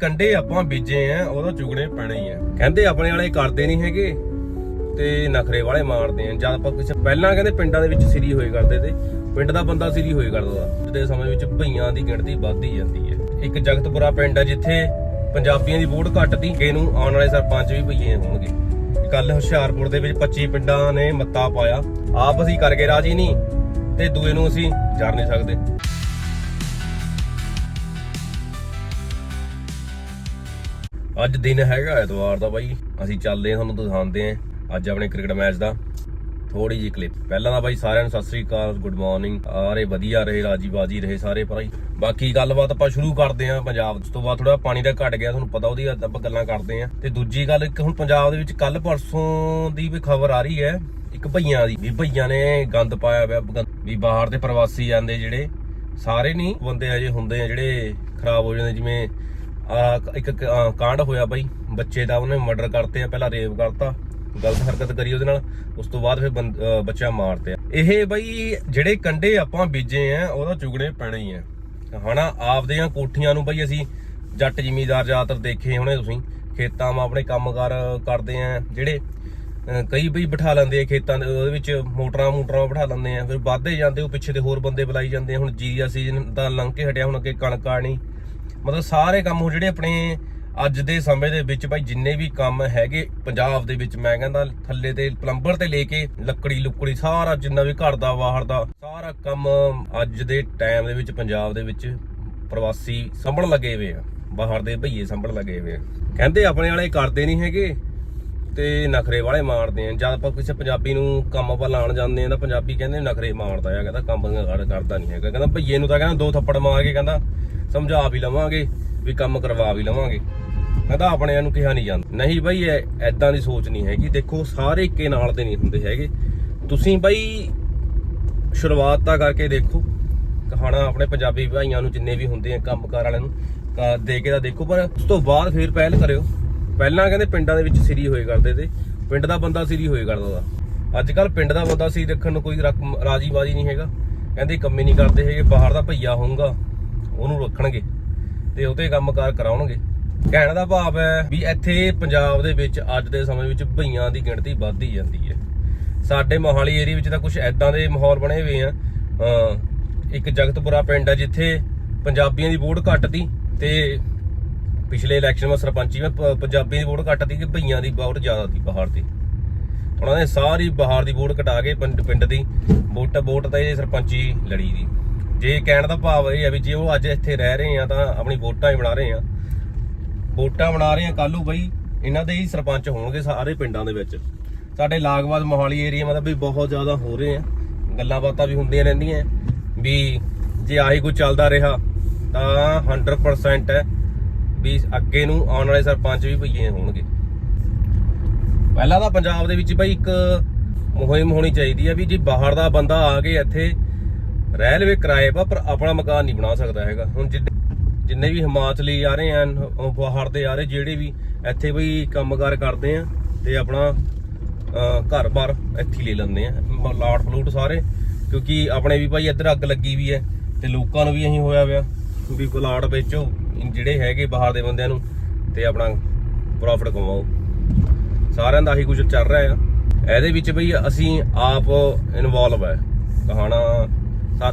ਕੰਡੇ ਆਪਾਂ ਬੀਜੇ ਆ ਉਹਦਾ ਚੁਗਣੇ ਪੈਣੇ ਹੀ ਆ। ਕਹਿੰਦੇ ਆਪਣੇ ਵਾਲੇ ਕਰਦੇ ਨਹੀਂ ਹੈਗੇ ਤੇ ਨਖਰੇ ਵਾਲੇ ਮਾਰਦੇ ਆ। ਜਦ ਆਪਾਂ ਕਿਸੇ ਪਹਿਲਾਂ ਕਹਿੰਦੇ ਪਿੰਡਾਂ ਦੇ ਵਿੱਚ ਸਿਰੀ ਹੋਏ ਕਰਦੇ ਤੇ, ਪਿੰਡ ਦਾ ਬੰਦਾ ਸਿਰੀ ਹੋਏ ਕਰਦਾ ਅੱਜ ਸਮੇਂ ਵਿੱਚ ਭਈਆਂ ਦੀ ਗਿਣਤੀ ਵੱਧਦੀ ਜਾਂਦੀ ਹੈ ਇੱਕ ਜਗਤਪੁਰਾ ਪਿੰਡ ਹੈ ਜਿੱਥੇ ਪੰਜਾਬੀਆਂ ਦੀ ਵੋਟ ਘਟਦੀ ਕਿ ਨੂੰ ਆਉਣ ਵਾਲੇ ਸਰਪੰਚ ਵੀ ਭਈਏ ਹੋਣਗੇ। ਕੱਲ ਹੁਸ਼ਿਆਰਪੁਰ ਦੇ ਵਿੱਚ 25 ਪਿੰਡਾਂ ਨੇ ਮੱਤਾ ਪਾਇਆ। ਆਪ ਅਸੀਂ ਕਰਕੇ ਰਾਜੀ ਨਹੀਂ ਤੇ ਦੂਏ ਨੂੰ ਅਸੀਂ ਜਰ ਨਹੀਂ ਸਕਦੇ। ਅੱਜ ਦਿਨ ਹੈਗਾ ਐਤਵਾਰ ਦਾ ਬਾਈ। ਅਸੀਂ ਚੱਲਦੇ ਹਾਂ ਤੁਹਾਨੂੰ ਦਿਖਾਉਂਦੇ ਹਾਂ ਅੱਜ ਆਪਣੇ ਕ੍ਰਿਕਟ ਮੈਚ ਦਾ। ਥੋੜੀ ਜਿਹੀ ਕਲਿੱਪ ਪਹਿਲਾਂ ਤਾਂ ਬਾਈ ਸਾਰਿਆਂ ਨੂੰ ਸਤਿ ਸ੍ਰੀ ਅਕਾਲ ਗੁੱਡ ਮਾਰਨਿੰਗ ਆਰੇ ਵਧੀਆ ਰਹੇ ਰਾਜੀ ਬਾਜੀ ਰਹੇ ਸਾਰੇ ਭਾਈ। ਬਾਕੀ ਗੱਲਬਾਤ ਆਪਾਂ ਸ਼ੁਰੂ ਕਰਦੇ ਹਾਂ ਪੰਜਾਬ ਤੋਂ ਬਾਅਦ। ਥੋੜਾ ਪਾਣੀ ਦਾ ਘਟ ਗਿਆ, ਤੁਹਾਨੂੰ ਪਤਾ ਉਹਦੀ ਆਪਾਂ ਗੱਲਾਂ ਕਰਦੇ ਹਾਂ। ਤੇ ਦੂਜੀ ਗੱਲ ਇੱਕ ਹੁਣ ਪੰਜਾਬ ਦੇ ਵਿੱਚ ਕੱਲ ਪਰਸੋਂ ਦੀ ਵੀ ਖਬਰ ਆ ਰਹੀ ਹੈ, ਇੱਕ ਭਈਆਂ ਦੀ। ਵੀ ਭਈਆਂ ਨੇ ਗੰਦ ਪਾਇਆ ਹੋਇਆ, ਗੰਦ- ਵੀ ਬਾਹਰ ਦੇ ਪ੍ਰਵਾਸੀ ਜਾਂਦੇ ਜਿਹੜੇ, ਸਾਰੇ ਨਹੀਂ ਬੰਦੇ ਅਜੇ ਹੁੰਦੇ ਆ ਜਿਹੜੇ ਖਰਾਬ ਹੋ ਜਾਂਦੇ, ਜਿਵੇਂ ਇੱਕ ਕਾਂਡ ਹੋਇਆ ਬਾਈ। ਬੱਚੇ ਦਾ ਉਹਨੇ ਮਰਡਰ ਕਰਤੇ ਆ, ਪਹਿਲਾਂ ਰੇਪ ਕਰਤਾ, ਗਲਤ ਹਰਕਤ ਕਰੀ ਉਹਦੇ ਨਾਲ, ਉਸ ਤੋਂ ਬਾਅਦ ਫਿਰ ਬੰਦ- ਬੱਚਾ ਮਾਰਤੇ ਆ ਇਹ ਬਾਈ, ਜਿਹੜੇ ਕੰਡੇ ਆਪਾਂ ਬੀਜੇ ਆ, ਉਹਦਾ ਚੁਗਣੇ ਪੈਣੇ ਹੀ ਆ। ਹਨਾ ਆਪਦੀਆਂ ਕੋਠੀਆਂ ਨੂੰ ਬਾਈ ਅਸੀਂ ਜੱਟ ਜ਼ਿਮੀਦਾਰ ਜ਼ਿਆਦਾਤਰ ਦੇਖੇ ਹੋਣੇ ਤੁਸੀਂ। ਖੇਤਾਂ 'ਚ ਆਪਣੇ ਕੰਮਕਾਰ ਕਰਦੇ ਆ, ਜਿਹੜੇ ਕਈ ਬਈ ਬਿਠਾ ਲੈਂਦੇ ਆ ਖੇਤਾਂ ਦੇ, ਉਹਦੇ ਵਿੱਚ ਮੋਟਰਾਂ ਮੋਟਰਾਂ ਬਿਠਾ ਲੈਂਦੇ ਆ। ਫਿਰ ਵੱਧਦੇ ਜਾਂਦੇ, ਉਹ ਪਿੱਛੇ ਦੇ ਹੋਰ ਬੰਦੇ ਬੁਲਾਈ ਜਾਂਦੇ ਆ। ਹੁਣ ਜੀਰੀਆ ਸੀਜ਼ਨ ਦਾ ਲੰਘ ਕੇ ਹਟਿਆ, ਹੁਣ ਅੱਗੇ ਕਣਕ ਆਣੀ। ਮਤਲਬ ਸਾਰੇ ਕੰਮ ਉਹ ਜਿਹੜੇ ਆਪਣੇ ਅੱਜ ਦੇ ਸਮੇਂ ਦੇ ਵਿੱਚ ਭਾਈ ਜਿੰਨੇ ਵੀ ਕੰਮ ਹੈਗੇ ਪੰਜਾਬ ਦੇ ਵਿੱਚ, ਮੈਂ ਕਹਿੰਦਾ ਥੱਲੇ ਤੇ ਪਲੰਬਰ ਤੇ ਲੈ ਕੇ ਲੱਕੜੀ ਲੁੱਕੜੀ ਸਾਰਾ ਜਿੰਨਾ ਵੀ ਘਰ ਦਾ, ਬਾਹਰ ਦਾ, ਸਾਰਾ ਕੰਮ ਅੱਜ ਦੇ ਟਾਈਮ ਦੇ ਵਿੱਚ ਪੰਜਾਬ ਦੇ ਵਿੱਚ ਪ੍ਰਵਾਸੀ ਸੰਭਣ ਲੱਗੇ ਹੋਏ ਆ, ਬਾਹਰ ਦੇ ਭਈਏ ਸੰਭਣ ਲੱਗੇ ਹੋਏ ਆ। ਕਹਿੰਦੇ ਆਪਣੇ ਵਾਲੇ ਕਰਦੇ ਨਹੀਂ ਹੈਗੇ। ਤੇ ਨਖਰੇ ਵਾਲੇ ਮਾਰਦੇ ਆ। ਜਦ ਆਪਾਂ ਕਿਸੇ ਪੰਜਾਬੀ ਨੂੰ ਕੰਮ ਆਪਾਂ ਲਾਣ ਜਾਂਦੇ ਆ ਤਾਂ ਪੰਜਾਬੀ ਕਹਿੰਦੇ ਨਖਰੇ ਮਾਰਦਾ ਆ, ਕਹਿੰਦਾ ਕੰਮ ਕਰਦਾ ਨਹੀਂ ਹੈਗਾ। ਕਹਿੰਦਾ ਭਈਏ ਨੂੰ ਤਾਂ ਕਹਿੰਦਾ ਦੋ ਥੱਪੜ ਮਾਰ ਕੇ ਕਹਿੰਦਾ ਸਮਝਾ ਵੀ ਲਵਾਂਗੇ, ਵੀ ਕੰਮ ਕਰਵਾ ਵੀ ਲਵਾਂਗੇ। ਕਹਿੰਦਾ ਆਪਣਿਆਂ ਨੂੰ ਕਿਹਾ ਨਹੀਂ ਜਾਂਦਾ। ਨਹੀਂ ਬਈ ਐਦਾਂ ਦੀ ਸੋਚ ਨਹੀਂ ਹੈਗੀ। ਦੇਖੋ, ਸਾਰੇ ਇੱਕੇ ਨਾਲ ਦੇ ਨਹੀਂ ਹੁੰਦੇ ਹੈਗੇ। ਤੁਸੀਂ ਬਾਈ ਸ਼ੁਰੂਆਤ ਤਾਂ ਕਰਕੇ ਦੇਖੋ। ਕਹਾਣਾ ਆਪਣੇ ਪੰਜਾਬੀ ਭਾਈਆਂ ਨੂੰ ਜਿੰਨੇ ਵੀ ਹੁੰਦੇ ਆ, ਕੰਮਕਾਰ ਵਾਲਿਆਂ ਨੂੰ ਦੇ ਕੇ ਤਾਂ ਦੇਖੋ, ਪਰ ਉਸ ਤੋਂ ਬਾਅਦ ਫਿਰ ਪਹਿਲ ਕਰਿਓ। ਪਹਿਲਾਂ ਕਹਿੰਦੇ ਪਿੰਡਾਂ ਦੇ ਵਿੱਚ ਸਿਰੀ ਹੋਏ ਕਰਦੇ ਤੇ ਪਿੰਡ ਦਾ ਬੰਦਾ ਸਿਰੀ ਹੋਏ ਕਰਦਾ ਤਾ। ਅੱਜ ਕੱਲ ਪਿੰਡ ਦਾ ਬੰਦਾ ਸੀ ਰੱਖਣ ਨੂੰ ਕੋਈ ਰਕਮ ਰਾਜੀ ਬਾਜੀ ਨਹੀਂ ਹੈਗਾ। ਕਹਿੰਦੇ ਕੰਮੇ ਨਹੀਂ ਕਰਦੇ ਹੈਗੇ, ਬਾਹਰ ਦਾ ਭਈਆ ਹੋਊਗਾ, ਉਹਨੂੰ ਰੱਖਣਗੇ ਤੇ ਉਹਤੇ ਕੰਮਕਾਰ ਕਰਾਉਣਗੇ। ਕਹਿਣ ਦਾ ਭਾਵ ਹੈ ਵੀ ਇੱਥੇ ਪੰਜਾਬ ਦੇ ਵਿੱਚ ਅੱਜ ਦੇ ਸਮੇਂ ਵਿੱਚ ਭਈਆਂ ਦੀ ਗਿਣਤੀ ਵੱਧਦੀ ਜਾਂਦੀ ਹੈ। ਸਾਡੇ ਮੋਹਾਲੀ ਏਰੀਆ ਵਿੱਚ ਤਾਂ ਕੁਝ ਐਦਾਂ ਦੇ ਮਾਹੌਲ ਬਣੇ ਹੋਏ ਆ। ਇੱਕ ਜਗਤਪੁਰਾ ਪਿੰਡ ਹੈ ਜਿੱਥੇ ਪੰਜਾਬੀਆਂ ਦੀ ਵੋਟ ਘੱਟ ਤੀ ਤੇ ਪਿਛਲੇ ਇਲੈਕਸ਼ਨ ਵਿੱਚ ਸਰਪੰਚੀ ਵਿੱਚ ਪ- ਪੰਜਾਬੀਆਂ ਦੀ ਵੋਟ ਘੱਟ ਤੀ ਕਿ ਭਈਆਂ ਦੀ ਵੋਟ ਜ਼ਿਆਦਾ ਤੀ ਬਾਹਰ ਦੀ। ਉਹਨਾਂ ਨੇ ਸਾਰੀ ਬਾਹਰ ਦੀ ਵੋਟ ਘਟਾ ਕੇ ਪਿੰਡ ਪਿੰਡ ਦੀ ਵੋਟ ਵੋਟ ਤਾਂ ਇਹ ਸਰਪੰਚੀ ਲੜੀ ਦੀ। ਜੇ ਕਹਿਣ ਦਾ ਭਾਵ ਇਹ ਹੈ ਵੀ ਜੇ ਉਹ ਅੱਜ ਇੱਥੇ ਰਹਿ ਰਹੇ ਆ ਤਾਂ ਆਪਣੀ ਵੋਟਾਂ ਹੀ ਬਣਾ ਰਹੇ ਆ। ਵੋਟਾਂ ਬਣਾ ਰਹੇ ਆ ਕੱਲੂ ਬਈ ਇਹਨਾਂ ਦੇ ਹੀ ਸਰਪੰਚ ਹੋਣਗੇ ਸਾਰੇ ਪਿੰਡਾਂ ਦੇ ਵਿੱਚ। ਸਾਡੇ ਲਾਗਵਾਦ ਮੋਹਾਲੀ ਏਰੀਆ ਮਤਲਬ ਵੀ ਬਹੁਤ ਜ਼ਿਆਦਾ ਹੋ ਰਹੇ ਆ। ਗੱਲਾਂ ਬਾਤਾਂ ਵੀ ਹੁੰਦੀਆਂ ਰਹਿੰਦੀਆਂ। ਵੀ ਜੇ ਆਹੀ ਕੁਝ ਚੱਲਦਾ ਰਿਹਾ ਤਾਂ 100% ਹੈ। ਵੀ ਅੱਗੇ ਨੂੰ ਆਉਣ ਵਾਲੇ ਸਰਪੰਚ ਵੀ ਭਈਏ ਹੋਣਗੇ। ਪਹਿਲਾਂ ਤਾਂ ਪੰਜਾਬ ਦੇ ਵਿੱਚ ਬਈ ਇੱਕ ਮੁਹਿੰਮ ਹੋਣੀ ਚਾਹੀਦੀ ਹੈ ਵੀ ਜੀ ਬਾਹਰ ਦਾ ਬੰਦਾ ਆ ਕੇ ਇੱਥੇ ਰਹਿ ਲਵੇ ਕਿਰਾਏ 'ਪਾ ਪਰ ਆਪਣਾ ਮਕਾਨ ਨਹੀਂ ਬਣਾ ਸਕਦਾ ਹੈਗਾ। ਹੁਣ ਜਿੱਦ- ਜਿੰਨੇ ਵੀ ਹਿਮਾਚਲੀ ਆ ਰਹੇ ਹਨ ਬਾਹਰ ਦੇ ਆ ਰਹੇ, ਜਿਹੜੇ ਵੀ ਇੱਥੇ ਬਈ ਕੰਮਕਾਰ ਕਰਦੇ ਆ ਤੇ ਆਪਣਾ ਘਰ-ਬਾਰ ਇੱਥੇ ਲੈ ਲੈਂਦੇ ਆ। ਲਾਟ ਫਲੂਟ ਸਾਰੇ, ਕਿਉਂਕਿ ਆਪਣੇ ਵੀ ਭਾਈ ਇੱਧਰ ਅੱਗ ਲੱਗੀ ਵੀ ਹੈ ਤੇ ਲੋਕਾਂ ਨੂੰ ਵੀ ਅਸੀਂ ਹੋਇਆ ਪਿਆ ਵੀ ਪਲਾਟ ਵੇਚੋ। ਜਿਹੜੇ ਹੈਗੇ ਬਾਹਰ ਦੇ ਬੰਦਿਆਂ ਨੂੰ ਤੇ ਆਪਣਾ ਪ੍ਰੋਫਿਟ ਕਮਾਓ। ਸਾਰਿਆਂ ਦਾ ਹੀ ਕੁਝ ਚੱਲ ਰਿਹਾ ਆ। ਇਹਦੇ ਵਿੱਚ ਬਈ ਅਸੀਂ ਆਪ ਇਨਵੋਲਵ ਹੈ ਕਹਾਣਾ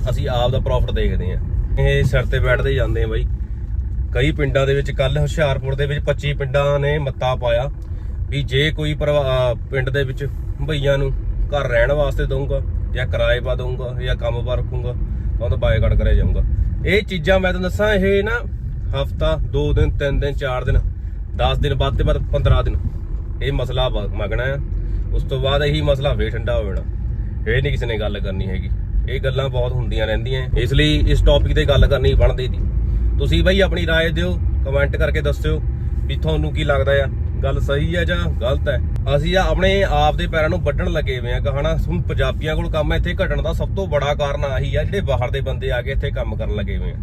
ਅਸੀਂ ਆਪ ਦਾ ਪ੍ਰੋਫਿਟ ਦੇਖਦੇ ਆ। ਇਹ ਸਿਰ ਤੇ ਬੈਠਦੇ ਜਾਂਦੇ ਆ ਬਈ। ਕਈ ਪਿੰਡਾਂ ਦੇ ਵਿੱਚ ਕੱਲ ਹੁਸ਼ਿਆਰਪੁਰ ਦੇ ਵਿੱਚ 25 ਪਿੰਡਾਂ ਨੇ ਮੱਤਾ ਪਾਇਆ ਵੀ ਜੇ ਕੋਈ ਪਰਿਵਾ- ਪਿੰਡ ਦੇ ਵਿੱਚ ਭਈਆਂ ਨੂੰ ਘਰ ਰਹਿਣ ਵਾਸਤੇ ਦਊਂਗਾ ਜਾਂ ਕਿਰਾਏ ਪਾ ਦਊਂਗਾ ਜਾਂ ਕੰਮ ਪਾ ਰੱਖੂੰਗਾ, ਤਾਂ ਉਹਦਾ ਬਾਈਕਾਟ ਕਰਿਆ ਜਾਊਗਾ। ਇਹ ਚੀਜ਼ਾਂ ਮੈਂ ਤੁਹਾਨੂੰ ਦੱਸਾਂ, ਇਹ ਨਾ ਹਫਤਾ 2 ਦਿਨ 3 ਦਿਨ 4 ਦਿਨ 10 ਦਿਨ ਬਾਅਦ ਤੇ ਬਾਅਦ 15 ਦਿਨ ਇਹ ਮਸਲਾ ਬ- ਮਗਣਾ ਆ ਉਸ ਤੋਂ ਬਾਅਦ ਇਹੀ ਮਸਲਾ ਫੇਰ ਠੰਡਾ ਹੋ ਜਾਣਾ ਇਹ ਨਹੀਂ ਕਿਸੇ ਨੇ ਗੱਲ ਕਰਨੀ ਹੈਗੀ ਇਹ ਗੱਲਾਂ ਬਹੁਤ ਹੁੰਦੀਆਂ ਰਹਿੰਦੀਆਂ ਇਸ ਲਈ ਇਸ ਟੌਪਿਕ ਤੇ ਗੱਲ ਕਰਨੀ ਬਣਦੀ ਦੀ ਤੁਸੀਂ ਬਈ ਆਪਣੀ رائے ਦਿਓ ਕਮੈਂਟ ਕਰਕੇ ਦੱਸਿਓ ਵੀ ਤੁਹਾਨੂੰ ਕੀ ਲੱਗਦਾ ਆ ਗੱਲ ਸਹੀ ਹੈ ਜਾਂ ਗਲਤ ਹੈ ਅਸੀਂ ਆ ਆਪਣੇ ਆਪ ਦੇ ਪੈਰਾਂ ਨੂੰ ਵੱਢਣ ਲੱਗੇ ਹੋਏ ਆ ਕਹਣਾ ਹੁਣ ਪੰਜਾਬੀਆਂ ਕੋਲ ਕੰਮ ਇੱਥੇ ਘਟਣ ਦਾ ਸਭ ਤੋਂ ਬੜਾ ਕਾਰਨ ਆਹੀ ਆ ਜਿਹੜੇ ਬਾਹਰ ਦੇ ਬੰਦੇ ਆ ਕੇ ਇੱਥੇ ਕੰਮ ਕਰਨ ਲੱਗੇ ਹੋਏ ਆ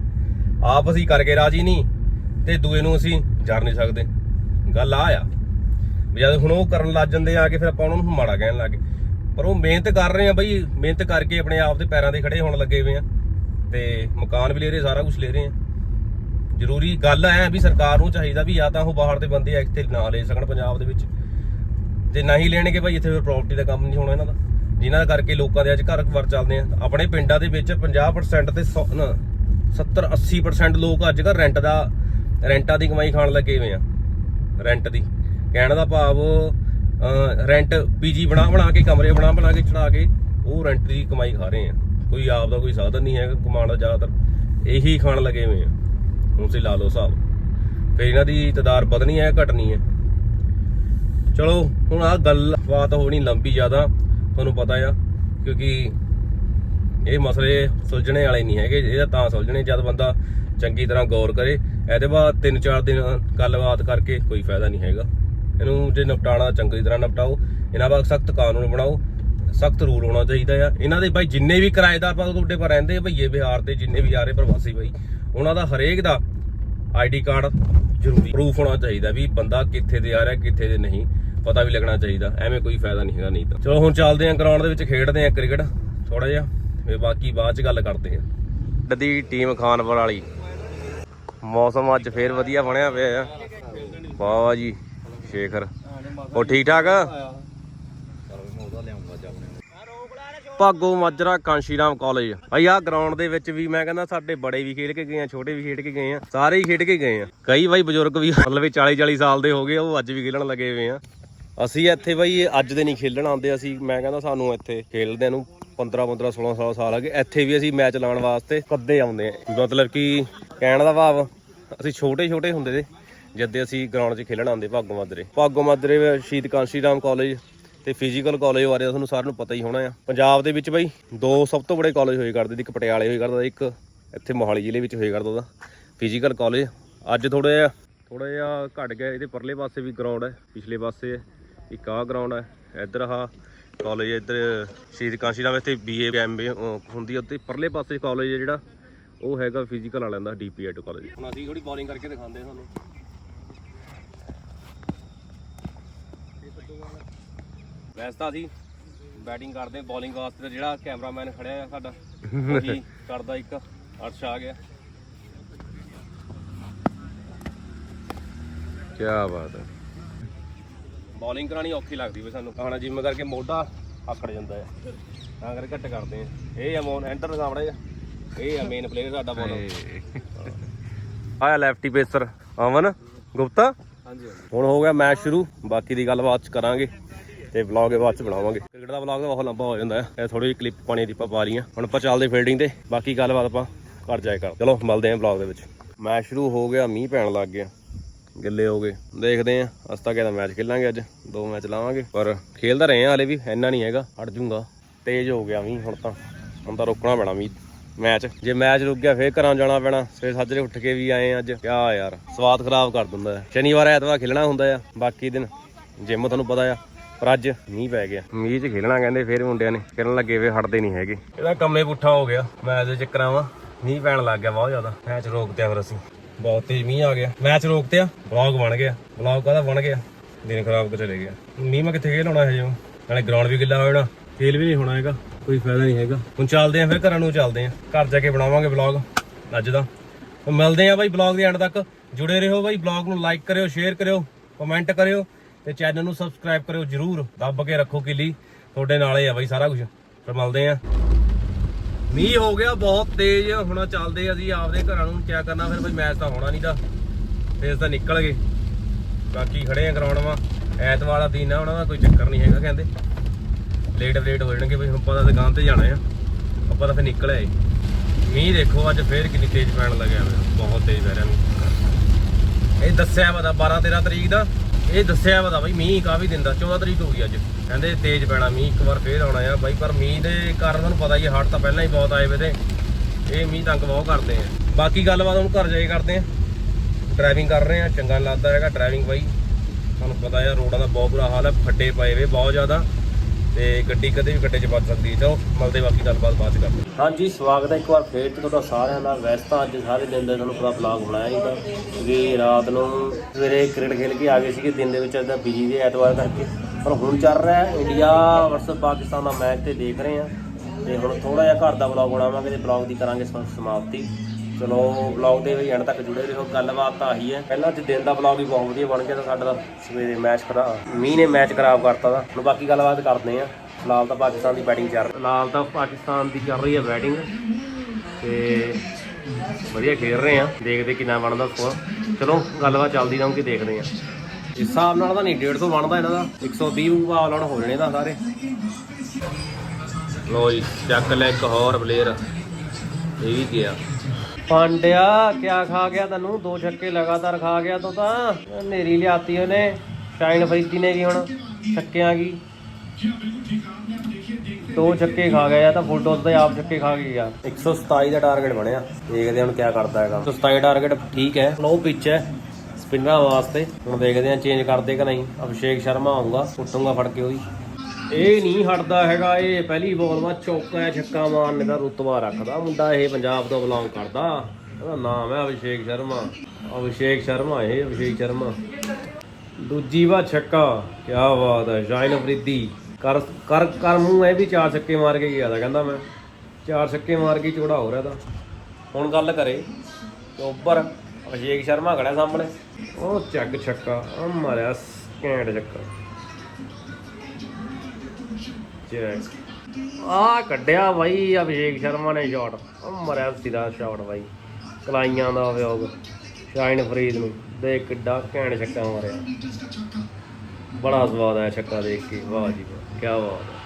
ਆਪ ਅਸੀਂ ਕਰਕੇ ਰਾਜੀ ਨਹੀਂ ਤੇ ਦੂਏ ਨੂੰ ਅਸੀਂ ਜਰ ਨਹੀਂ ਸਕਦੇ। ਗੱਲ ਆ ਆ ਵੀ ਜਦ ਹੁਣ ਉਹ ਕਰਨ ਲੱਗ ਜਾਂਦੇ ਆ ਕੇ ਫਿਰ ਆਪਾਂ ਉਹਨਾਂ ਨੂੰ ਮਾੜਾ ਕਹਿਣ ਲੱਗੇ ਪਰ ਉਹ ਮਿਹਨਤ ਕਰ ਰਹੇ ਆ ਬਈ, ਮਿਹਨਤ ਕਰਕੇ ਆਪਣੇ ਆਪ ਦੇ ਪੈਰਾਂ ਤੇ ਖੜੇ ਹੋਣ ਲੱਗੇ ਹੋਏ ਆ ਤੇ ਮਕਾਨ ਵੀ ਲੈ ਰਹੇ, ਸਾਰਾ ਕੁਝ ਲੈ ਰਹੇ ਆ। ਜ਼ਰੂਰੀ ਗੱਲ ਐ ਵੀ ਸਰਕਾਰ ਨੂੰ ਚਾਹੀਦਾ ਵੀ ਜਾਂ ਤਾਂ ਉਹ ਬਾਹਰ ਦੇ ਬੰਦੇ ਇੱਥੇ ਨਾ ਲੈ ਸਕਣ ਪੰਜਾਬ ਦੇ ਵਿੱਚ। ਜੇ ਨਹੀਂ ਲੈਣਗੇ ਭਾਈ ਇੱਥੇ ਫਿਰ ਪ੍ਰਾਪਰਟੀ ਦਾ ਕੰਮ ਨਹੀਂ ਹੋਣਾ ਇਹਨਾਂ ਦਾ। ਜਿਨ੍ਹਾਂ ਕਰਕੇ ਲੋਕਾਂ ਦੇ ਅੱਜ ਘਰ ਵਰ ਚੱਲਦੇ ਆ। ਆਪਣੇ ਪਿੰਡਾਂ ਦੇ ਵਿੱਚ 50% ਤੇ 70 80% ਲੋਕ ਅੱਜ ਕੱਲ੍ਹ ਰੈਂਟ ਦਾ ਰੈਂਟਾਂ ਦੀ ਕਮਾਈ ਖਾਣ ਲੱਗੇ ਹੋਏ ਆ ਰੈਂਟ ਦੀ। ਕਹਿਣ ਦਾ ਭਾਵ ਰੈਂਟ ਪੀਜੀ ਬਣਾ ਬਣਾ ਕੇ, ਕਮਰੇ ਬਣਾ ਬਣਾ ਕੇ, ਚੜਾ ਕੇ, ਉਹ ਰੈਂਟ ਦੀ ਕਮਾਈ ਖਾ ਰਹੇ ਆ। ਕੋਈ ਆਪ ਦਾ ਕੋਈ ਸਾਧਨ ਨਹੀਂ ਹੈਗਾ ਕਮਾਉਣ ਦਾ ਜ਼ਿਆਦਾਤਰ। ਇਹੀ ਖਾਣ ਲੱਗੇ ਹੋਏ ਆ। ਹੁਣ ਤੁਸੀਂ ਲਾ ਲਓ ਹਿਸਾਬ। ਫਿਰ ਇਹਨਾਂ ਦੀ ਤਦਾਰ ਵਧਣੀ ਹੈ ਘਟਣੀ ਹੈ? ਚਲੋ, ਹੁਣ ਆ ਗੱਲ ਬਾਤ ਹੋਣੀ ਲੰਬੀ ਜ਼ਿਆਦਾ, ਤੁਹਾਨੂੰ ਪਤਾ ਆ, ਕਿਉਂਕਿ ਇਹ ਮਸਲੇ ਸੁਲਝਣੇ ਵਾਲੇ ਨਹੀਂ ਹੈਗੇ ਇਹਦਾ ਤਾਂ ਸੁਲਝਣੇ ਜਦ ਬੰਦਾ ਚੰਗੀ ਤਰ੍ਹਾਂ ਗੌਰ ਕਰੇ, ਇਹਦੇ ਬਾਅਦ 3-4 ਦਿਨ ਗੱਲਬਾਤ ਕਰਕੇ ਕੋਈ ਫਾਇਦਾ ਨਹੀਂ ਹੈਗਾ। ਇਹਨੂੰ ਜੇ ਨਿਪਟਾਣਾ ਚੰਗੀ ਤਰ੍ਹਾਂ ਨਿਪਟਾਓ, ਇਹਨਾਂ ਬਾਅਦ ਸਖਤ ਕਾਨੂੰਨ ਬਣਾਓ, ਸਖਤ ਰੂਲ ਹੋਣਾ ਚਾਹੀਦਾ ਆ। ਇਹਨਾਂ ਦੇ ਬਾਈ ਜਿੰਨੇ ਵੀ ਕਿਰਾਏਦਾਰ ਪਾ ਤੁਹਾਡੇ ਪਰ ਰਹਿੰਦੇ ਆ, ਭਈਏ ਬਿਹਾਰ ਦੇ ਜਿੰਨੇ ਵੀ ਆ ਰਹੇ ਪ੍ਰਵਾਸੀ ਬਾਈ, ਉਹਨਾਂ ਦਾ ਹਰੇਕ ਦਾ ਆਈਡੀ ਕਾਰਡ ਜ਼ਰੂਰੀ। ਪ੍ਰੂਫ ਹੋਣਾ ਚਾਹੀਦਾ ਵੀ ਬੰਦਾ ਕਿੱਥੇ ਦੇ ਆ ਰਿਹਾ, ਕਿੱਥੇ ਦੇ ਨਹੀਂ, ਪਤਾ ਵੀ ਲੱਗਣਾ ਚਾਹੀਦਾ। ਐਵੇਂ ਕੋਈ ਫਾਇਦਾ ਨਹੀਂ ਹੈਗਾ, ਨਹੀਂ ਤਾਂ। ਚਲੋ ਹੁਣ ਚੱਲਦੇ ਆਂ ਗਰਾਊਂਡ ਦੇ ਵਿੱਚ ਖੇਡਦੇ ਆਂ ਕ੍ਰਿਕਟ ਥੋੜਾ ਜਿਹਾ। ਫੇ ਬਾਕੀ ਬਾਅਦ ਚ ਗੱਲ ਕਰਦੇ ਆਂ। ਦੀ ਟੀਮ ਖਾਨਪੁਰ ਵਾਲੀ। ਮੌਸਮ ਅੱਜ ਫੇਰ ਵਧੀਆ ਬਣਿਆ ਪਿਆ ਆ। ਵਾਹ ਜੀ, ਸ਼ੇਖਰ। ਉਹ ਠੀਕ ਠਾਕ? ਭਾਗੋ ਮਾਜਰਾ ਕਾਂਸ਼ੀਰਾਮ ਕਾਲਜ ਭਾਈ ਆ ਗਰਾਊਂਡ ਦੇ ਵਿੱਚ ਵੀ ਮੈਂ ਕਹਿੰਦਾ ਸਾਡੇ ਬੜੇ ਵੀ ਖੇਡ ਕੇ ਗਏ ਆ, ਛੋਟੇ ਵੀ ਖੇਡ ਕੇ ਗਏ ਆ, ਸਾਰੇ ਹੀ ਖੇਡ ਕੇ ਗਏ ਆ। ਕਈ ਬਾਈ ਬਜ਼ੁਰਗ ਵੀ ਮਤਲਬ ਵੀ 40 40 ਸਾਲ ਦੇ ਹੋ ਗਏ, ਉਹ ਅੱਜ ਵੀ ਖੇਡਣ ਲੱਗੇ ਹੋਏ ਆ। ਅਸੀਂ ਇੱਥੇ ਬਾਈ ਅੱਜ ਦੇ ਨਹੀਂ ਖੇਲਣ ਆਉਂਦੇ, ਅਸੀਂ ਮੈਂ ਕਹਿੰਦਾ ਸਾਨੂੰ ਇੱਥੇ ਖੇਲਦਿਆਂ ਨੂੰ 15 15 16 16 ਸਾਲ ਆ ਇੱਥੇ ਵੀ ਅਸੀਂ ਮੈਚ ਲਾਉਣ ਵਾਸਤੇ ਕੱਦੇ ਆਉਂਦੇ ਆ ਮਤਲਬ ਕਿ ਕਹਿਣ ਦਾ ਭਾਵ, ਅਸੀਂ ਛੋਟੇ ਛੋਟੇ ਹੁੰਦੇ ਦੇ ਜਦ ਅਸੀਂ ਗਰਾਊਂਡ 'ਚ ਖੇਲਣ ਆਉਂਦੇ ਭਾਗੋ ਮਾਦਰੇ ਭਾਗੋ ਮਾਦਰੇ ਸ਼ਹੀਦ ਕਾਂਸ਼ੀ ਰਾਮ ਕਾਲਜ ਤੇ ਫਿਜ਼ੀਕਲ ਕਾਲਜ ਬਾਰੇ ਤਾਂ ਤੁਹਾਨੂੰ ਸਾਰਿਆਂ ਨੂੰ ਪਤਾ ਹੀ ਹੋਣਾ ਆ। ਪੰਜਾਬ ਦੇ ਵਿੱਚ ਬਈ ਦੋ ਸਭ ਤੋਂ ਬੜੇ ਕਾਲਜ ਹੋਏ ਕਰਦੇ ਇੱਕ ਪਟਿਆਲੇ ਹੋਏ ਕਰਦਾ, ਇੱਕ ਇੱਥੇ ਮੋਹਾਲੀ ਜ਼ਿਲ੍ਹੇ ਵਿੱਚ ਹੋਏ ਕਰਦਾ ਉਹਦਾ। ਫਿਜ਼ੀਕਲ ਕਾਲਜ ਅੱਜ ਥੋੜਾ ਜਿਹਾ ਥੋੜਾ ਜਿਹਾ ਘਟ ਗਿਆ, ਇਹਦੇ ਪਰਲੇ ਪਾਸੇ ਵੀ ਗਰਾਊਂਡ ਹੈ, ਪਿਛਲੇ ਪਾਸੇ ਹੈ ਇੱਕ ਆਹ ਗਰਾਊਂਡ ਹੈ, ਇੱਧਰ ਆਹ ਕਾਲਜ ਇੱਧਰ ਸ਼ਹੀਦ ਕਾਂਸ਼ੀ ਰਾਮ ਇੱਥੇ ਬੀਏ ਐਮਬੀ ਹੁੰਦੀ ਹੈ ਉੱਤੇ ਪਰਲੇ ਪਾਸੇ ਕਾਲਜ ਹੈ ਜਿਹੜਾ ਉਹ ਹੈਗਾ ਫਿਜ਼ੀਕਲ ਵਾਲਿਆਂ ਦਾ ਡੀਪੀਐਡ ਕਾਲਜ ਹੁਣ ਅਸੀਂ ਥੋੜੀ ਬੋਲਿੰਗ ਕਰਕੇ ਦਿਖਾਉਂਦੇ ਤੁਹਾਨੂੰ। ਵੈਸੇ ਅਸੀਂ ਬੈਟਿੰਗ ਕਰਦੇ ਬੋਲਿੰਗ ਵਾਸਤੇ ਜਿਹੜਾ ਕੈਮਰਾਮੈਨ ਖੜਿਆ ਆ ਸਾਡਾ ਉਹੀ ਕਰਦਾ ਇੱਕ ਅਰਸ਼ ਆ ਗਿਆ। ਕੀ ਬਾਤ ਹੈ। ਬੋਲਿੰਗ ਕਰਾਣੀ ਔਖੀ ਲੱਗਦੀ ਵੀ ਸਾਨੂੰ। ਕਹਾਣਾ ਜਿੰਮ ਕਰਕੇ ਮੋਢਾ ਆਕੜ ਜਾਂਦਾ ਹੈ। ਤਾਂ ਕਰਕੇ ਘੱਟ ਕਰਦੇ ਆ ਇਹ ਆ ਮੋਨ ਐਂਟਰ ਸਾਹਮਣੇ ਇਹ ਆ ਮੇਨ ਪਲੇਅਰ ਸਾਡਾ ਬੋਲਰ ਆਇਆ ਲੈਫਟੀ ਪੇਸਰ ਅਮਨ ਗੁਪਤਾ? ਹਾਂਜੀ ਹਾਂਜੀ। ਹੁਣ ਹੋ ਗਿਆ ਮੈਚ ਸ਼ੁਰੂ। ਬਾਕੀ ਦੀ ਗੱਲ ਬਾਅਦ ਚ ਕਰਾਂਗੇ ਤੇ ਵਲੌਗ ਬਾਅਦ ਚ ਬਣਾਵਾਂਗੇ। ਕ੍ਰਿਕਟ ਦਾ ਵਲੌਗ ਤਾਂ ਬਹੁਤ ਲੰਬਾ ਹੋ ਜਾਂਦਾ ਹੈ। ਇਹ ਥੋੜੀ ਜਿਹੀ ਕਲਿੱਪ ਪਾਣੀ ਦੀ ਆਪਾਂ ਪਾ ਰਹੀਆਂ। ਹੁਣ ਆਪਾਂ ਚੱਲਦੇ ਫੀਲਡਿੰਗ ਤੇ। ਬਾਕੀ ਗੱਲਬਾਤ ਆਪਾਂ ਕਰ ਜਾਏ ਕਰ ਚਲੋ ਮਿਲਦੇ ਆਂ ਵਲੌਗ ਦੇ ਵਿੱਚ। ਮੈਚ ਸ਼ੁਰੂ ਹੋ ਗਿਆ ਮੀਂਹ ਪੈਣ ਲੱਗ ਗਿਆ। ਗਿੱਲੇ ਹੋ ਗਏ। ਦੇਖਦੇ ਆਂ ਅਸਤਾ ਕਿਹਦਾ ਮੈਚ ਖੇਲਾਂਗੇ ਅੱਜ। ਦੋ ਮੈਚ ਲਾਵਾਂਗੇ। ਪਰ ਖੇਲਦਾ ਰਹੇ ਆ ਹਲੇ ਵੀ। ਇੰਨਾ ਨਹੀਂ ਹੈਗਾ। ਹਟ ਜੂਗਾ। ਤੇਜ਼ ਹੋ ਗਿਆ ਮੀਂਹ ਹੁਣ ਤਾਂ। ਹੁਣ ਤਾਂ ਰੋਕਣਾ ਪੈਣਾ ਮੀਂਹ। ਮੈਚ ਜੇ ਮੈਚ ਰੁਕ ਗਿਆ, ਫੇਰ ਘਰਾਂ ਜਾਣਾ ਪੈਣਾ। ਸਵੇਰ ਸਾਜਰੇ ਉੱਠ ਕੇ ਵੀ ਆਏ ਅੱਜ। ਕਿਆ ਯਾਰ। ਸਵਾਦ ਖਰਾਬ ਕਰ ਦਿੰਦਾ ਸ਼ਨੀਵਾਰ ਐਤਵਾਰ ਖੇਲਣਾ ਹੁੰਦਾ ਆ। ਬਾਕੀ ਦਿਨ ਜਿੰਮ ਤੁਹਾਨੂੰ ਪਤਾ ਆ। ਪਰ ਅੱਜ ਮੀਂਹ ਪੈ ਗਿਆ। ਮੀਂਹ 'ਚ ਖੇਲਣਾ ਕਹਿੰਦੇ ਫੇਰ ਮੁੰਡਿਆਂ ਨੇ। ਖੇਲਣ ਲੱਗੇ ਵੇ ਹਟਦੇ ਨਹੀਂ ਹੈਗੇ। ਇਹਦਾ ਕੰਮੇ ਪੁੱਠਾ ਹੋ ਗਿਆ। ਮੈਚ ਦੇ ਚੱਕਰਾਂ ਵਾ ਮੀਂਹ ਪੈਣ ਲੱਗ ਗਿਆ ਬਹੁਤ ਜ਼ਿਆਦਾ। ਮੈਚ ਰੋਕਤੇ ਫਿਰ ਅਸੀਂ। ਬਹੁਤ ਤੇਜ਼ ਮੀਂਹ ਆ ਗਿਆ। ਮੈਚ ਰੋਕਤੇ ਆ ਵਲੌਗ ਬਣ ਗਿਆ। ਵਲੌਗ ਕਾਹਦਾ ਬਣ ਗਿਆ? ਦਿਨ ਖਰਾਬ ਕੇ ਚਲੇ ਗਿਆ। ਮੀਂਹ ਮੈਂ ਕਿੱਥੇ ਖੇਲ ਹੋਣਾ ਹੈ ਨਾਲੇ ਗਰਾਊਂਡ ਵੀ ਗਿੱਲਾ ਹੋ ਜਾਣਾ। ਖੇਲ ਵੀ ਨਹੀਂ ਹੋਣਾ ਹੈਗਾ, ਕੋਈ ਫਾਇਦਾ ਨਹੀਂ ਹੈਗਾ। ਹੁਣ ਚੱਲਦੇ ਆਂ ਫਿਰ, ਘਰਾਂ ਨੂੰ ਚੱਲਦੇ ਆਂ ਘਰ ਜਾ ਕੇ ਬਣਾਵਾਂਗੇ ਵਲੌਗ ਅੱਜ ਦਾ। ਤਾਂ ਮਿਲਦੇ ਆਂ ਬਾਈ ਵਲੌਗ ਦੇ ਐਂਡ ਤੱਕ। ਜੁੜੇ ਰਹੋ ਬਾਈ ਵਲੌਗ ਨੂੰ ਲਾਈਕ ਕਰਿਓ ਸ਼ੇਅਰ ਕਰਿਓ ਕਮੈਂਟ ਕਰਿਓ ਤੇ ਚੈਨਲ ਨੂੰ ਸਬਸਕ੍ਰਾਈਬ ਕਰਿਓ ਜਰੂਰ। ਦੱਬ ਕੇ ਰੱਖੋ ਕਿਲੀ। ਤੁਹਾਡੇ ਨਾਲ ਹੀ ਆ ਬਾਈ ਸਾਰਾ ਕੁਝ ਫਿਰ ਮਿਲਦੇ ਆਂ ਮੀਂਹ ਹੋ ਗਿਆ, ਬਹੁਤ ਤੇਜ਼, ਹੁਣ ਚੱਲਦੇ ਅਸੀਂ ਆਪਦੇ ਘਰਾਂ ਨੂੰ ਕਿਆ ਕਰਨਾ, ਫਿਰ ਬਈ ਮੈਚ ਤਾਂ ਹੋਣਾ ਨਹੀਂ ਦਾ ਫੇਸ ਤਾਂ ਨਿਕਲ ਗਏ। ਬਾਕੀ ਖੜੇ ਆ ਗਰਾਊਂਡ ਵਾ। ਐਤਵਾਰ ਦਾ ਦਿਨ ਆ, ਉਹਨਾਂ ਦਾ ਕੋਈ ਚੱਕਰ ਨਹੀਂ ਹੈਗਾ ਕਹਿੰਦੇ। ਲੇਟ ਲੇਟ ਹੋ ਜਾਣਗੇ, ਬਈ ਹੁਣ ਆਪਾਂ ਤਾਂ ਦੁਕਾਨ ਤੇ ਜਾਣਾ ਆ। ਆਪਾਂ ਤਾਂ ਫਿਰ ਨਿਕਲ ਆਏ। ਮੀਂਹ ਦੇਖੋ ਅੱਜ ਫੇਰ ਕਿੰਨੀ ਤੇਜ਼ ਪੈਣ ਲੱਗਿਆ ਹੋਇਆ। ਬਹੁਤ ਤੇਜ਼ ਪੈ ਰਿਹਾ ਮੀਂਹ। ਇਹ ਦੱਸਿਆ ਪਤਾ 12 13 ਤਰੀਕ ਦਾ। ਇਹ ਦੱਸਿਆ ਵਾ ਬਾਈ ਮੀਂਹ ਕਾਫੀ ਦਿਨ ਦਾ 14 ਤਰੀਕ ਹੋ ਗਈ ਅੱਜ। ਕਹਿੰਦੇ ਤੇਜ਼ ਪੈਣਾ, ਮੀਂਹ ਇੱਕ ਵਾਰ ਫੇਰ ਆਉਣਾ ਆ ਬਾਈ, ਪਰ ਮੀਂਹ ਦੇ ਕਾਰਨ ਤੁਹਾਨੂੰ ਪਤਾ ਹੀ ਹੜ ਤਾਂ ਪਹਿਲਾਂ ਹੀ ਬਹੁਤ ਆਏ ਵੇ ਤੇ। ਇਹ ਮੀਂਹ ਤੰਗ ਬਹੁਤ ਕਰਦੇ ਆ। ਬਾਕੀ ਗੱਲਬਾਤ ਹੁਣ ਘਰ ਜਾਏ ਕਰਦੇ ਆ। ਡਰਾਈਵਿੰਗ ਕਰ ਰਹੇ ਆ, ਚੰਗਾ ਲੱਗਦਾ ਹੈਗਾ ਡਰਾਈਵਿੰਗ ਬਾਈ। ਤੁਹਾਨੂੰ ਪਤਾ ਆ, ਰੋਡਾਂ ਦਾ ਬਹੁਤ ਬੁਰਾ ਹਾਲ ਹੈ ਫੱਡੇ ਪਏ ਵੇ ਬਹੁਤ ਜ਼ਿਆਦਾ। ਤੇ ਗੱਡੀ ਕਦੇ ਵੀ ਗੱਡੇ 'ਚ ਵੱਜ ਸਕਦੀ ਹੈ। ਚਲੋ, ਮਿਲਦੇ ਬਾਕੀ ਗੱਲਬਾਤ ਬਾਅਦ 'ਚ ਕਰਦੇ ਹਾਂ। ਹਾਂਜੀ, ਸਵਾਗਤ ਹੈ ਇੱਕ ਵਾਰ ਫੇਰ ਤੁਹਾਡਾ ਸਾਰਿਆਂ ਦਾ। ਵੈਸੇ ਤਾਂ ਅੱਜ ਸਾਰੇ ਦਿਨ ਦਾ ਤੁਹਾਨੂੰ ਪੂਰਾ ਵਲੌਗ ਬਣਾਇਆ ਸੀ ਤਾਂ ਕਿਉਂਕਿ ਰਾਤ ਨੂੰ ਸਵੇਰੇ ਕ੍ਰਿਕਟ ਖੇਲ ਕੇ ਆ ਗਏ ਸੀਗੇ, ਦਿਨ ਦੇ ਵਿੱਚ ਅੱਜ ਬਿਜ਼ੀ ਦੇ ਐਤਵਾਰ ਕਰਕੇ। ਪਰ ਹੁਣ ਚੱਲ ਰਿਹਾ ਇੰਡੀਆ ਵਰਸਸ ਪਾਕਿਸਤਾਨ ਦਾ ਮੈਚ ਤੇ ਦੇਖ ਰਹੇ ਹਾਂ। ਤੇ ਹੁਣ ਥੋੜਾ ਜਿਹਾ ਘਰ ਦਾ ਵਲੌਗ ਬਣਾਵਾਂਗੇ ਤੇ ਵਲੌਗ ਦੀ ਕਰਾਂਗੇ ਸਮਾਪਤੀ। ਚਲੋ ਵਲੌਗ ਦੇ ਵੀ ਐਂਡ ਤੱਕ ਜੁੜੇ ਰਹੋ ਗੱਲਬਾਤ ਤਾਂ ਆਹੀ ਹੈ। ਪਹਿਲਾਂ ਅੱਜ ਦਿਨ ਦਾ ਵਲੌਗ ਵੀ ਬਹੁਤ ਵਧੀਆ ਬਣ ਗਿਆ ਤਾਂ ਸਾਡਾ ਤਾਂ ਸਵੇਰੇ ਮੈਚ ਖਰਾ ਮੀਂਹ ਨੇ ਮੈਚ ਖਰਾਬ ਕਰਤਾ ਦਾ ਹੁਣ ਬਾਕੀ ਗੱਲਬਾਤ ਕਰਦੇ ਆ ਫਿਲਹਾਲ ਤਾਂ ਪਾਕਿਸਤਾਨ ਦੀ ਬੈਟਿੰਗ ਚੱਲ ਫਿਲਹਾਲ ਤਾਂ ਪਾਕਿਸਤਾਨ ਦੀ ਚੱਲ ਰਹੀ ਹੈ ਬੈਟਿੰਗ ਤੇ ਵਧੀਆ ਖੇਡ ਰਹੇ ਆ ਦੇਖਦੇ ਕਿੰਨਾ ਬਣਦਾ ਸਕੋਰ ਚਲੋ ਗੱਲਬਾਤ ਚੱਲਦੀ ਰਹੂਗੀ ਦੇਖਦੇ ਆ ਇਸ ਹਿਸਾਬ ਨਾਲ ਤਾਂ ਨਹੀਂ 150 ਬਣਦਾ ਇਹਨਾਂ ਦਾ। 120 ਬਾਲ ਆਉਣ ਹੋ ਜਾਣੇ ਤਾਂ ਸਾਰੇ। ਲੋ ਜੀ ਚੱਕ ਲੈ ਇੱਕ ਹੋਰ ਪਲੇਅਰ ਇਹ ਵੀ ਗਿਆ। ਪਾਂਡਿਆ, ਕਿਆ ਖਾ ਗਿਆ ਤੈਨੂੰ? ਦੋ ਛੱਕੇ ਲਗਾਤਾਰ ਖਾ ਗਿਆ ਤੂੰ ਤਾਂ। ਹਨੇਰੀ ਲਿਆਤੀ ਉਹਨੇ। ਸ਼ਾਈਨ ਫਰੀਦੀ ਨੇ ਵੀ ਹੁਣ, ਛੱਕਿਆਂ ਕੀ ਦੋ ਛੱਕੇ ਖਾ ਗਿਆ ਜਾਂ ਤਾਂ ਫੁੱਲ ਟੋਸ ਤੇ ਆਪ ਛੱਕੇ ਖਾ ਗਿਆ 127 ਦਾ ਟਾਰਗੇਟ ਬਣਿਆ। ਦੇਖਦੇ ਹਾਂ ਹੁਣ ਕਿਆ ਕਰਦਾ ਹੈਗਾ। 127 ਟਾਰਗੇਟ ਠੀਕ ਹੈ। ਲੋ ਪਿੱਚ ਹੈ ਸਪਿਨਰਾਂ ਵਾਸਤੇ। ਹੁਣ ਦੇਖਦੇ ਆ ਚੇਂਜ ਕਰਦੇ ਕਿ ਨਹੀਂ। ਅਭਿਸ਼ੇਕ ਸ਼ਰਮਾ ਆਊਗਾ ਉੱਟੂਗਾ ਫੜ ਕੇ ਉਹਦੀ। ਇਹ ਨਹੀਂ ਹਟਦਾ ਹੈਗਾ, ਇਹ ਪਹਿਲੀ ਬਾਲ ਮਾ ਚੌਕਾ ਛੱਕਾ ਮਾਰਨੇ ਦਾ ਰੁਤਬਾ ਰੱਖਦਾ। ਮੁੰਡਾ ਇਹ ਪੰਜਾਬ ਤੋਂ ਬਿਲੋਂਗ ਕਰਦਾ। ਇਹਦਾ ਨਾਮ ਹੈ ਅਭਿਸ਼ੇਕ ਸ਼ਰਮਾ। ਅਭਿਸ਼ੇਕ ਸ਼ਰਮਾ, ਇਹ ਅਭਿਸ਼ੇਕ ਸ਼ਰਮਾ। ਦੂਜੀ ਵਾ ਛੱਕਾ ਕੀ ਬਾਤ ਹੈ, ਸ਼ਾਇਨ ਫਰੀਦੀ ਕਰ ਕਰ ਕਰ ਮੂੰਹ ਇਹ ਵੀ ਚਾਰ ਛੱਕੇ ਮਾਰ ਕੇ ਗਿਆ ਦਾ ਕਹਿੰਦਾ ਮੈਂ। ਚਾਰ ਛੱਕੇ ਮਾਰ ਕੇ ਚੋੜਾ ਹੋ ਰਿਹਾ ਤਾਂ। ਹੁਣ ਗੱਲ ਕਰੇ, ਤੇ ਅਭਿਸ਼ੇਕ ਸ਼ਰਮਾ ਖੜਾ ਸਾਹਮਣੇ। ਉਹ ਚੱਗ ਛੱਕਾ ਆ ਮਾਰਿਆ ਘੈਂਟ ਛੱਕਾ। ਚੈੱਕ ਆ। ਕੱਢਿਆ ਬਾਈ, ਅਭਿਸ਼ੇਕ ਸ਼ਰਮਾ ਨੇ ਸ਼ਾਟ ਉਹ ਮਰਿਆ ਸਿੱਧਾ ਸ਼ਾਟ ਬਾਈ। ਕਲਾਈਆਂ ਦਾ ਵਿਯੋਗ ਸ਼ਾਇਨ ਫਰੀਦ ਨੂੰ ਦੇਖ ਕਿੱਡਾ ਘੈਂਟ ਛੱਕਾ ਮਾਰਿਆ। ਬੜਾ ਸਵਾਦ ਆਇਆ ਛੱਕਾ ਦੇਖ ਕੇ। ਵਾਹ ਜੀ ਵਾਹ ਕੀ ਬਾਤ